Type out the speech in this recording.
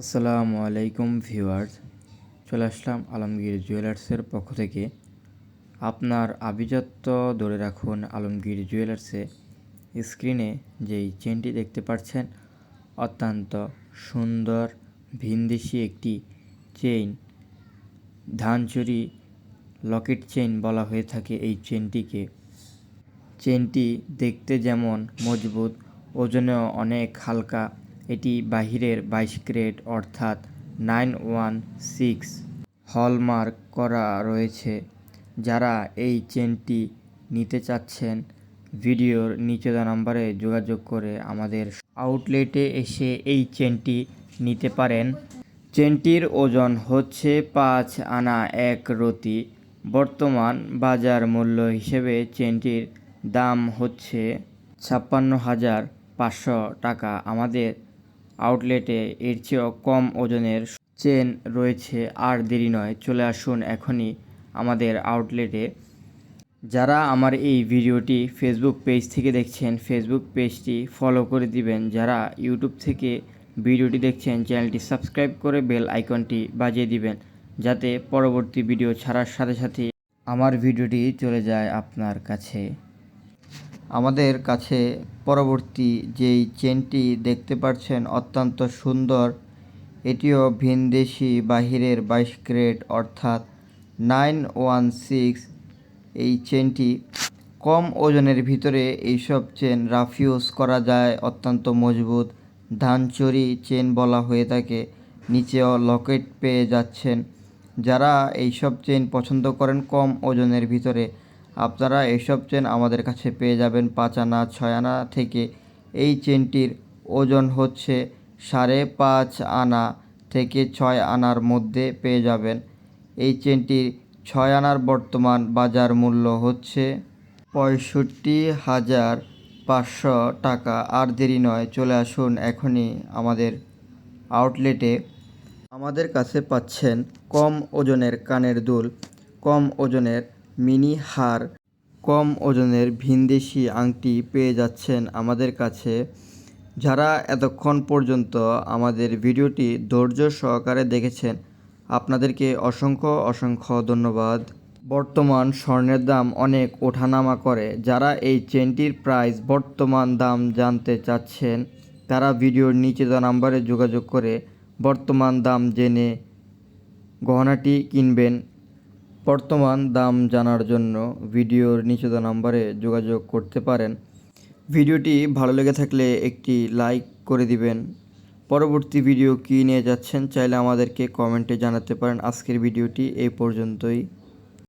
আসসালামু আলাইকুম ভিউয়ার্স, চলে আসলাম আলমগীর জুয়েলার্সের পক্ষ থেকে। আপনার আভিজাত্য ধরে রাখুন আলমগীর জুয়েলার্সে। স্ক্রিনে যেই চেনটি দেখতে পাচ্ছেন, অত্যন্ত সুন্দর ভিনদেশি একটি চেইন। ধানচুরি লকেট চেইন বলা হয়ে থাকে এই চেনটিকে। চেনটি দেখতে যেমন মজবুত, ওজনেও অনেক হালকা এটি বাহিরের বাইশ গ্রেড অর্থাৎ নাইন ওয়ান সিক্স হলমার্ক করা রয়েছে। যারা এই চেনটি নিতে চাচ্ছেন, ভিডিওর নিচে নাম্বারে যোগাযোগ করে আমাদের আউটলেটে এসে এই চেনটি নিতে পারেন। চেনটির ওজন হচ্ছে পাঁচ আনা এক রতি। বর্তমান বাজার মূল্য হিসেবে চেনটির দাম হচ্ছে ছাপ্পান্ন হাজার পাঁচশো টাকা। আমাদের আউটলেটে এর চেয়েও কম ওজনের চেন রয়েছে, আর দেরি নয়, চলে আসুন এখনই আমাদের আউটলেটে। যারা আমার এই ভিডিওটি ফেসবুক পেজ থেকে দেখছেন ফেসবুক পেজটি ফলো করে দিবেন। যারা ইউটিউব থেকে ভিডিওটি দেখছেন, চ্যানেলটি সাবস্ক্রাইব করে বেল আইকনটি বাজিয়ে দিবেন, যাতে পরবর্তী ভিডিও ছাড়ার সাথে সাথে আমার ভিডিওটি চলে যায় আপনার কাছে। আমাদের কাছে পরবর্তী যেই চেনটি দেখতে পাচ্ছেন অত্যন্ত সুন্দর, এটিও ভিনদেশি বাহিরের বাইশ গ্রেড অর্থাৎ নাইন ওয়ান সিক্স। এই চেনটি কম ওজনের ভিতরে এইসব চেন রাফিউজ করা যায়, অত্যন্ত মজবুত। ধানচুরি চেন বলা হয়ে থাকে, নিচেও লকেট পেয়ে যাচ্ছেন। যারা এইসব চেন পছন্দ করেন কম ওজনের ভিতরে আপনারা এইসব চেন আমাদের কাছে পেয়ে যাবেন পাঁচ আনা, ছয় আনা থেকে। এই চেনটির ওজন হচ্ছে সাড়ে পাঁচ আনা থেকে ছয় আনার মধ্যে পেয়ে যাবেন। এই চেনটির ছয় আনার বর্তমান বাজার মূল্য হচ্ছে পঁয়ষট্টি হাজার পাঁচশো টাকা। আর দেরি নয়, চলে আসুন এখনই আমাদের আউটলেটে। আমাদের কাছে পাচ্ছেন কম ওজনের কানের দুল। কম ওজনের মিনি হার কম ওজনের ভিনদেশি আংটি পেয়ে যাচ্ছেন আমাদের কাছে। যারা এতক্ষণ পর্যন্ত আমাদের ভিডিওটি ধৈর্য সহকারে দেখেছেন, আপনাদেরকে অসংখ্য অসংখ্য ধন্যবাদ। বর্তমান স্বর্ণের দাম অনেক ওঠানামা করে। যারা এই চেনটির প্রাইস বর্তমান দাম জানতে চাচ্ছেন, তারা ভিডিওর নিচে দেওয়া নাম্বারে যোগাযোগ করে বর্তমান দাম জেনে গহনাটি কিনবেন। বর্তমান দাম জানার জন্য ভিডিওর নিচে দেওয়া নাম্বারে যোগাযোগ করতে পারেন। ভিডিওটি ভালো লেগে থাকলে একটি লাইক করে দিবেন। পরবর্তী ভিডিও কী নিয়ে যাচ্ছেন চাইলে আমাদেরকে কমেন্টে জানাতে পারেন। আজকের ভিডিওটি এই পর্যন্তই।